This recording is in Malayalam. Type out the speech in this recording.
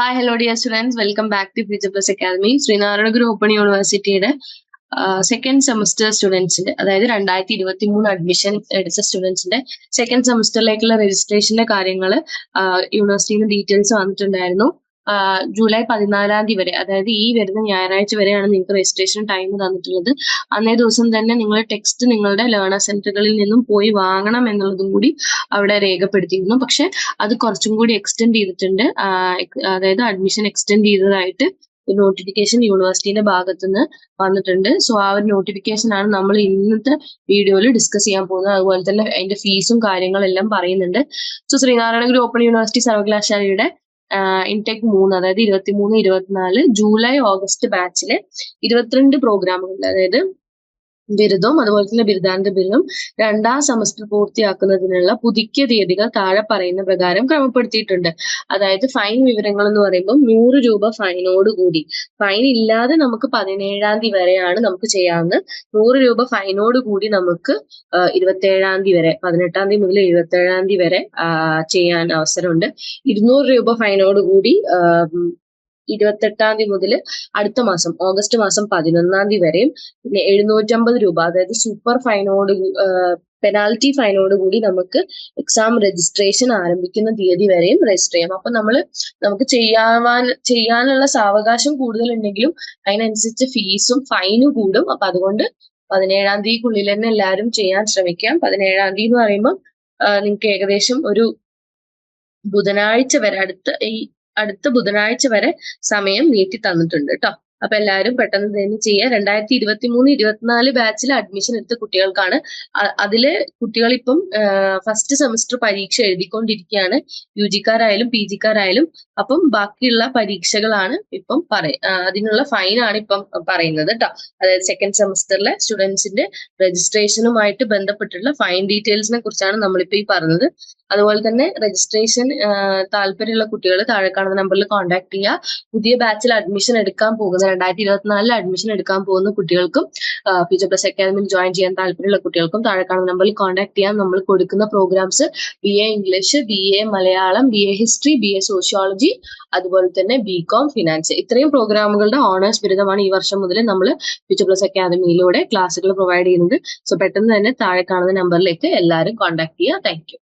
Hi hello dear students welcome back to future plus academy Sreenarayana Guru open യൂണിവേഴ്സിറ്റിയുടെ സെക്കൻഡ് സെമസ്റ്റർ സ്റ്റുഡൻസിന്റെ അതായത് രണ്ടായിരത്തി ഇരുപത്തി മൂന്ന് അഡ്മിഷൻ എടുത്ത സ്റ്റുഡൻസിന്റെ സെക്കൻഡ് സെമസ്റ്ററിലേക്കുള്ള രജിസ്ട്രേഷന്റെ കാര്യങ്ങൾ യൂണിവേഴ്സിറ്റിയിൽ നിന്ന് ഡീറ്റെയിൽസ് വന്നിട്ടുണ്ടായിരുന്നു. ജൂലൈ പതിനാലാം തീയതി വരെ അതായത് ഈ വരുന്ന ഞായറാഴ്ച വരെയാണ് നിങ്ങൾക്ക് രജിസ്ട്രേഷൻ ടൈം തന്നിട്ടുള്ളത്. അന്നേ ദിവസം തന്നെ നിങ്ങൾ ടെക്സ്റ്റ് നിങ്ങളുടെ ലേണർ സെന്ററുകളിൽ നിന്നും പോയി വാങ്ങണം എന്നുള്ളതും കൂടി അവിടെ രേഖപ്പെടുത്തിയിരുന്നു. പക്ഷെ അത് കുറച്ചും കൂടി എക്സ്റ്റെൻഡ് ചെയ്തിട്ടുണ്ട്. അതായത് അഡ്മിഷൻ എക്സ്റ്റെൻഡ് ചെയ്തതായിട്ട് നോട്ടിഫിക്കേഷൻ യൂണിവേഴ്സിറ്റിയുടെ ഭാഗത്തുനിന്ന് വന്നിട്ടുണ്ട്. സോ ആ ഒരു നോട്ടിഫിക്കേഷൻ ആണ് നമ്മൾ ഇന്നത്തെ വീഡിയോയിൽ ഡിസ്കസ് ചെയ്യാൻ പോകുന്നത്. അതുപോലെ തന്നെ അതിന്റെ ഫീസും കാര്യങ്ങളെല്ലാം പറയുന്നുണ്ട്. So Sreenarayana Guru open university സർവകലാശാലയുടെ ഇൻടേക്ക് മൂന്ന് അതായത് ഇരുപത്തി മൂന്ന് ഇരുപത്തിനാല് ജൂലൈ ഓഗസ്റ്റ് ബാച്ചിലെ ഇരുപത്തിരണ്ട് പ്രോഗ്രാമുകൾ അതായത് ബിരുദവും അതുപോലെ തന്നെ ബിരുദാനന്ത ബിരുദം രണ്ടാം സെമസ്റ്റർ പൂർത്തിയാക്കുന്നതിനുള്ള പുതുക്കിയ തീയതികൾ താഴെ പറയുന്ന പ്രകാരം ക്രമപ്പെടുത്തിയിട്ടുണ്ട്. അതായത് ഫൈൻ വിവരങ്ങൾ എന്ന് പറയുമ്പോൾ നൂറ് രൂപ ഫൈനോട് കൂടി. ഫൈൻ ഇല്ലാതെ നമുക്ക് പതിനേഴാം തീയതി വരെയാണ് നമുക്ക് ചെയ്യാവുന്നത്. നൂറ് രൂപ ഫൈനോട് കൂടി നമുക്ക് ഇരുപത്തേഴാം തീയതി വരെ പതിനെട്ടാം തീയതി മുതൽ ഇരുപത്തേഴാം തീയതി വരെ ചെയ്യാൻ അവസരമുണ്ട്. ഇരുന്നൂറ് രൂപ ഫൈനോട് കൂടി ഇരുപത്തെട്ടാം തീയതി മുതൽ അടുത്ത മാസം ഓഗസ്റ്റ് മാസം പതിനൊന്നാം തീയതി വരെയും പിന്നെ എഴുന്നൂറ്റമ്പത് രൂപ അതായത് സൂപ്പർ ഫൈനോട് പെനാൽറ്റി ഫൈനോട് കൂടി നമുക്ക് എക്സാം രജിസ്ട്രേഷൻ ആരംഭിക്കുന്ന തീയതി വരെയും രജിസ്റ്റർ ചെയ്യാം. അപ്പൊ നമ്മൾ നമുക്ക് ചെയ്യാൻ ചെയ്യാനുള്ള സാവകാശം കൂടുതലുണ്ടെങ്കിലും അതിനനുസരിച്ച് ഫീസും ഫൈനും കൂടും. അപ്പൊ അതുകൊണ്ട് പതിനേഴാം തീയതിക്കുള്ളിൽ തന്നെ എല്ലാവരും ചെയ്യാൻ ശ്രമിക്കാം. പതിനേഴാം തീയതി എന്ന് പറയുമ്പോൾ നിങ്ങൾക്ക് ഏകദേശം ഒരു ബുധനാഴ്ച വരെ അടുത്ത ഈ അടുത്ത ബുധനാഴ്ച വരെ സമയം നീട്ടി തന്നിട്ടുണ്ട് കേട്ടോ അപ്പൊ എല്ലാവരും പെട്ടെന്ന് തന്നെ ചെയ്യുക രണ്ടായിരത്തി ഇരുപത്തി മൂന്ന് ഇരുപത്തിനാല് ബാച്ചിൽ അഡ്മിഷൻ എടുത്ത കുട്ടികൾക്കാണ്. അതിൽ കുട്ടികൾ ഇപ്പം ഫസ്റ്റ് സെമസ്റ്റർ പരീക്ഷ എഴുതിക്കൊണ്ടിരിക്കുകയാണ് യു ജിക്കാരായാലും പി ജിക്കാരായാലും അപ്പം ബാക്കിയുള്ള പരീക്ഷകളാണ് ഇപ്പം പറയ അതിനുള്ള ഫൈൻ ആണ് ഇപ്പം പറയുന്നത് കേട്ടോ അതായത് സെക്കൻഡ് സെമസ്റ്ററിലെ സ്റ്റുഡൻസിന്റെ രജിസ്ട്രേഷനുമായിട്ട് ബന്ധപ്പെട്ടുള്ള ഫൈൻ ഡീറ്റെയിൽസിനെ കുറിച്ചാണ് നമ്മളിപ്പോ ഈ പറഞ്ഞത്. അതുപോലെ തന്നെ രജിസ്ട്രേഷൻ താല്പര്യമുള്ള കുട്ടികൾ താഴെ കാണുന്ന നമ്പറിൽ കോൺടാക്ട് ചെയ്യുക പുതിയ ബാച്ചിൽ അഡ്മിഷൻ എടുക്കാൻ പോകുന്ന രണ്ടായിരത്തി ഇരുപത്തിനാലിൽ അഡ്മിഷൻ എടുക്കാൻ പോകുന്ന കുട്ടികൾക്കും ഫ്യൂച്ചർ പ്ലസ് അക്കാദമിയിൽ ജോയിൻ ചെയ്യാൻ താല്പര്യമുള്ള കുട്ടികൾക്കും താഴെ കാണുന്ന നമ്പറിൽ കോൺടാക്ട് ചെയ്യാം നമ്മൾ കൊടുക്കുന്ന programmes B A English B A Malayalam B A history B A sociology അതുപോലെ തന്നെ ബി കോം ഫിനാൻസ് ഇത്രയും പ്രോഗ്രാമുകളുടെ ഓണേഴ്സ് ബിരുദമാണ് ഈ വർഷം മുതൽ നമ്മൾ ഫ്യൂച്ചർ പ്ലസ് അക്കാദമിയിലൂടെ ക്ലാസ്സുകൾ പ്രൊവൈഡ് ചെയ്യുന്നത്. സോ പെട്ടെന്ന് തന്നെ താഴെ കാണുന്ന നമ്പറിലേക്ക് എല്ലാവരും കോൺടാക്ട് ചെയ്യുക. താങ്ക്